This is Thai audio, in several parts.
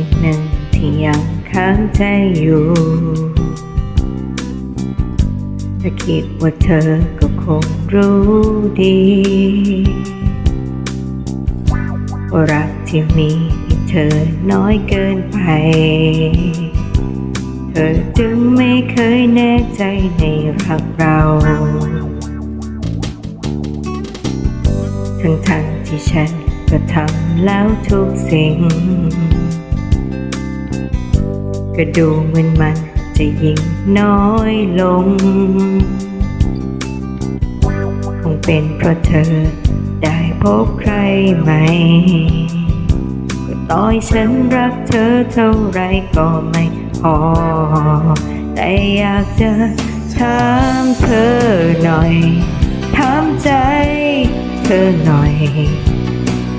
ิ่งหนึ่งที่ยังค้างใจอยู่ถ้าคิดว่าเธอก็คงรู้ดีว่ารักที่มีให้เธอน้อยเกินไป เธอจึงไม่เคยแน่ใจในรักเราทั้งทั้งที่ฉันก็ทำแล้วทุกสิ่ง ก็ดูเหมือนมันจะยิ่งน้อยลง คงเป็นเพราะเธอได้พบใครไหม่ก็ต่อยฉันรักเธอเท่าไรก็ไม่พอ แต่อยากจะถามเธอหน่อย ถามใจเธอหน่อย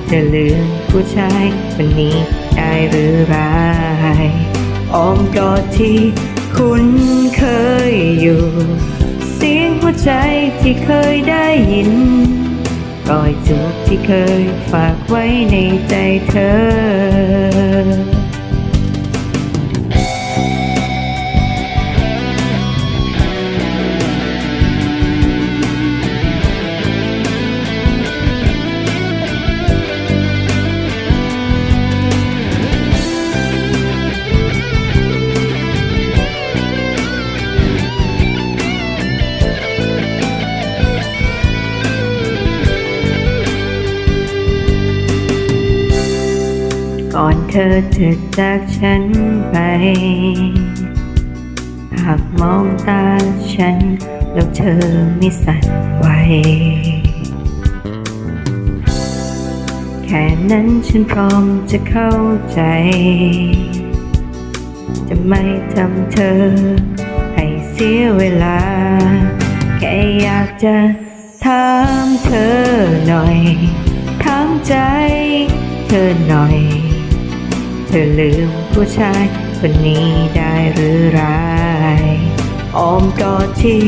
จะลืมผู้ชายคนนี้ได้หรือไร อ้อมกอดที่คุ้นเคยอยู่ เสียงหัวใจที่เคยได้ยินรอยจูบที่เคยฝากไว้ในใจเธอ ก่อนเธอจะจากฉันไป หากมองตาฉัน แล้วเธอไม่สั่นไหว แค่นั้นฉันพร้อมจะเข้าใจ จะไม่ทำเธอ ให้เสียเวลา แค่อยากจะถามเธอหน่อยถามใจเธอหน่อย ธอลืมผู้ชายคนนี้ได้หรือไรอ้อมกอดที่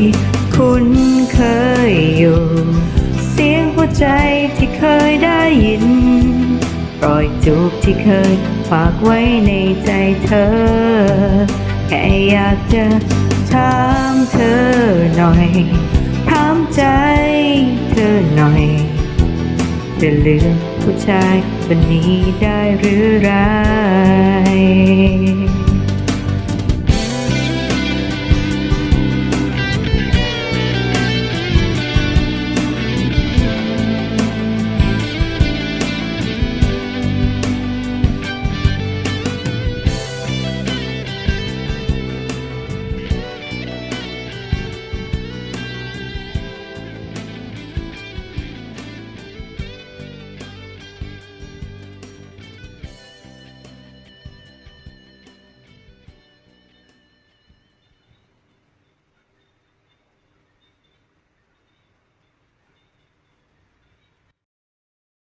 คุ้นเคยอยู่ เสียงหัวใจที่เคยได้ยินรอยจูบที่เคยฝากไว้ในใจเธอ แค่อยากจะถามเธอหน่อย ถามใจเธอหน่อยจะลืม ผู้ชายคนนี้ได้หรือไร